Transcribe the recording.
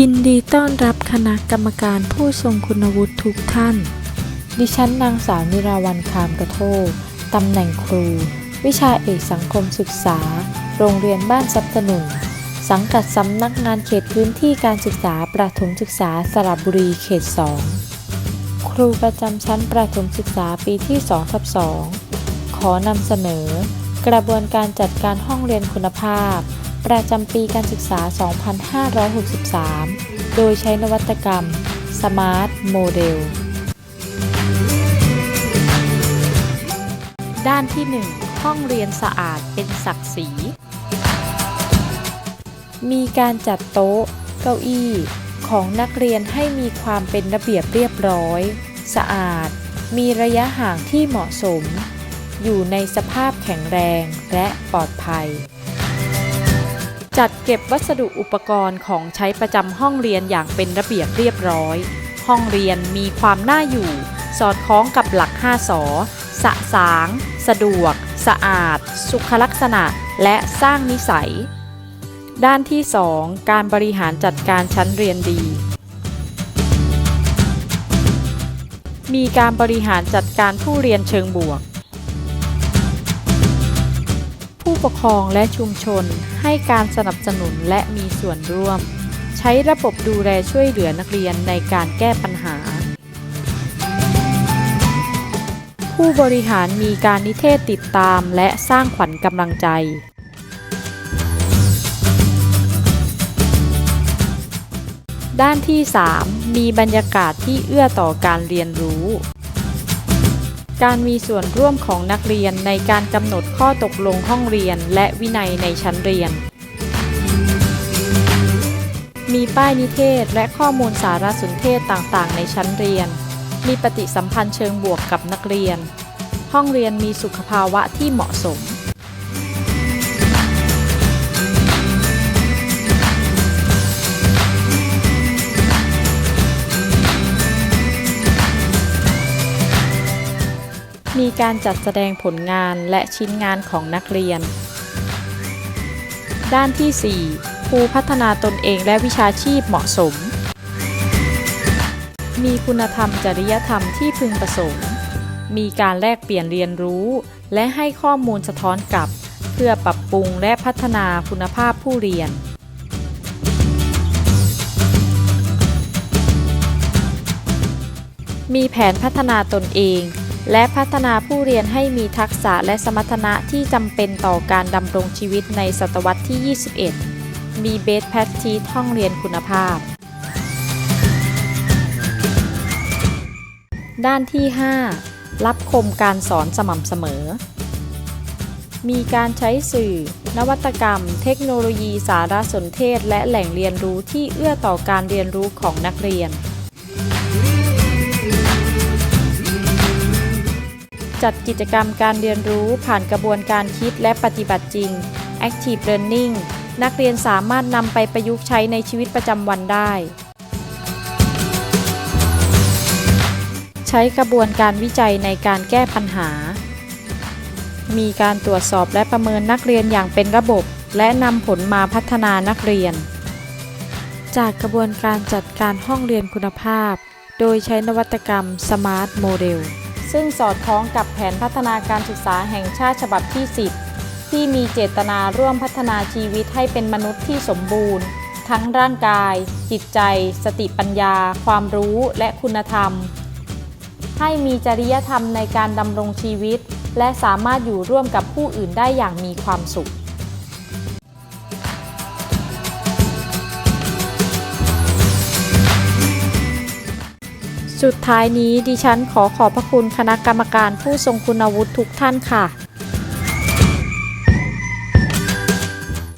ยินดีต้อนรับคณะกรรมการผู้ทรงคุณวุฒิทุกท่าน ดิฉันนางสาวนิราวันคามกระโทกตำแหน่งครู วิชาเอกสังคมศึกษา โรงเรียนบ้านซับสนุนสังกัดสำนักงานเขตพื้นที่การศึกษาประถมศึกษาสระบุรีเขต 2 ครูประจำชั้นประถมศึกษาปีที่2ทับ2ขอนำเสนอ กระบวนการจัดการห้องเรียนคุณภาพ ประจำปีการศึกษา 2563 โดยใช้นวัตกรรม Smart Model ด้านที่ 1 ห้องเรียนสะอาดเป็นศักดิ์ศรี มีการจัดโต๊ะ เก้าอี้ของนักเรียนให้มีความเป็นระเบียบเรียบร้อย สะอาด มีระยะห่างที่เหมาะสม อยู่ในสภาพแข็งแรงและปลอดภัย จัดเก็บวัสดุอุปกรณ์ของใช้ประจำห้องเรียนอย่างเป็นระเบียบเรียบร้อย ห้องเรียนมีความน่าอยู่ สอดคล้องกับหลัก 5 สอสะสาง สะดวก สะอาด สุขลักษณะ และสร้างนิสัย ด้านที่ 2 การบริหารจัดการชั้นเรียนดี มีการบริหารจัดการผู้เรียนเชิงบวก ปกครองและชุมชน ให้การสนับสนุนและมีส่วนร่วม ใช้ระบบดูแลช่วยเหลือนักเรียนในการแก้ปัญหา ผู้บริหารมีการนิเทศติดตามและสร้างขวัญกำลังใจ ด้านที่ 3 มีบรรยากาศที่เอื้อต่อการเรียนรู้ การมีส่วนร่วมของนักเรียนในการกำหนดข้อตกลงห้องเรียนและวินัยในชั้นเรียน มีป้ายนิเทศและข้อมูลสารสนเทศต่างๆ ในชั้นเรียน มีปฏิสัมพันธ์เชิงบวกกับนักเรียน ห้องเรียนมีสุขภาวะที่เหมาะสม มีการจัดแสดงผลงานและชิ้นงานของนักเรียน ด้านที่ 4 ครูพัฒนาตนเองและวิชาชีพเหมาะสม มีคุณธรรมจริยธรรมที่พึงประสงค์ มีการแลกเปลี่ยนเรียนรู้ และให้ข้อมูลสะท้อนกลับ เพื่อปรับปรุงและพัฒนาคุณภาพผู้เรียนมีแผนพัฒนาตนเอง และพัฒนาผู้เรียนให้มีทักษะและสมรรถนะที่จำเป็นต่อการดำรงชีวิตในศตวรรษที่ 21 มีเบสแพททีห้องเรียนคุณภาพ ด้านที่ 5 รับคมการสอนสม่ำเสมอ มีการใช้สื่อ นวัตกรรม เทคโนโลยีสารสนเทศ และแหล่งเรียนรู้ที่เอื้อต่อการเรียนรู้ของนักเรียน จัดกิจกรรมการเรียนรู้ผ่านกระบวนการคิดและปฏิบัติจริง Active Learning นักเรียนสามารถนำไปประยุกต์ใช้ในชีวิตประจำวันได้ ใช้กระบวนการวิจัยในการแก้ปัญหา มีการตรวจสอบและประเมินนักเรียนอย่างเป็นระบบ และนำผลมาพัฒนานักเรียน จากกระบวนการจัดการห้องเรียนคุณภาพ โดยใช้นวัตกรรม Smart Model ซึ่งสอดคล้องกับแผนพัฒนาการศึกษาแห่งชาติฉบับที่ 10 ที่มีเจตนาร่วมพัฒนาชีวิตให้เป็นมนุษย์ที่สมบูรณ์ ทั้งร่างกาย จิตใจ สติปัญญา ความรู้และคุณธรรม ให้มีจริยธรรมในการดำรงชีวิต และสามารถอยู่ร่วมกับผู้อื่นได้อย่างมีความสุข สุดท้ายนี้ดิฉันขอขอบพระคุณคณะกรรมการผู้ทรงคุณวุฒิทุกท่านค่ะ